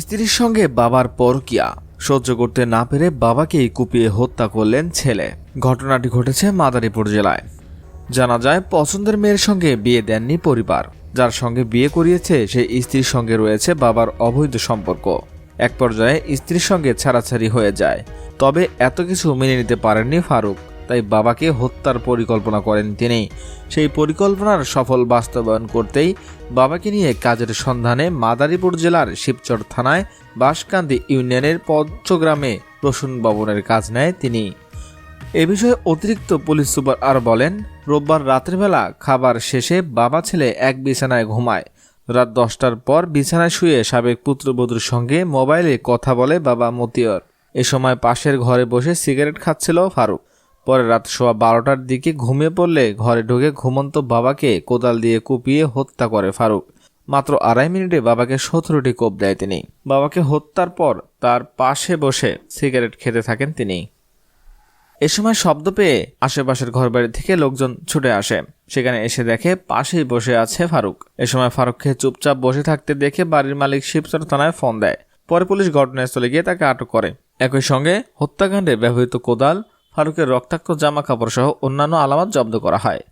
স্ত্রীর সঙ্গে বাবার পরকিয়া। সহ্য করতে না পেরে বাবাকেই কুপিয়ে হত্যা করলেন ছেলে। ঘটনাটি ঘটেছে মাদারীপুর জেলায়। জানা যায়, পছন্দের মেয়ের সঙ্গে বিয়ে দেননি পরিবার। যার সঙ্গে বিয়ে করিয়েছে, সেই স্ত্রীর সঙ্গে রয়েছে বাবার অবৈধ সম্পর্ক। এক পর্যায়ে স্ত্রীর সঙ্গে ছাড়াছাড়ি হয়ে যায়। তবে এত কিছু মেনে নিতে পারেননি ফারুক। তাই বাবাকে হত্যার পরিকল্পনা করেন তিনি। সেই পরিকল্পনার সফল বাস্তবায়ন করতেই বাবাকে নিয়ে কাজের সন্ধানে মাদারীপুর জেলার শিবচর থানায় বাসকান্দি ইউনিয়নের পঞ্চগ্রামে প্রসূন ভবনের কাজ নেয় তিনি। এ বিষয়ে অতিরিক্ত পুলিশ সুপার আর বলেন, রোববার রাতের বেলা খাবার শেষে বাবা ছেলে এক বিছানায় ঘুমায়। রাত দশটার পর বিছানায় শুয়ে সাবেক পুত্রবধূর সঙ্গে মোবাইলে কথা বলে বাবা মতিয়র। এ সময় পাশের ঘরে বসে সিগারেট খাচ্ছিল ফারুক। পরে রাত সোয়া বারোটার দিকে ঘুমিয়ে পড়লে ঘরে ঢুকে ঘুমন্ত বাবাকে কোদাল দিয়ে কুপিয়ে হত্যা করে ফারুক। মাত্র আড়াই মিনিটে বাবাকে সতেরোটি কোপ দেয় তিনি। বাবাকে হত্যার পর তার পাশে বসে সিগারেট খেতে থাকেন তিনি। এ সময় শব্দ পেয়ে আশেপাশের ঘরবাড়ি থেকে লোকজন ছুটে আসে। সেখানে এসে দেখে পাশেই বসে আছে ফারুক। এ সময় ফারুককে চুপচাপ বসে থাকতে দেখে বাড়ির মালিক শিবচর থানায় ফোন দেয়। পরে পুলিশ ঘটনাস্থলে গিয়ে তাকে আটক করে। একই সঙ্গে হত্যাকাণ্ডে ব্যবহৃত কোদাল ফারুকের রক্তাক্ত জামা কাপড় সহ অন্যান্য আলামত জব্দ করা হয়।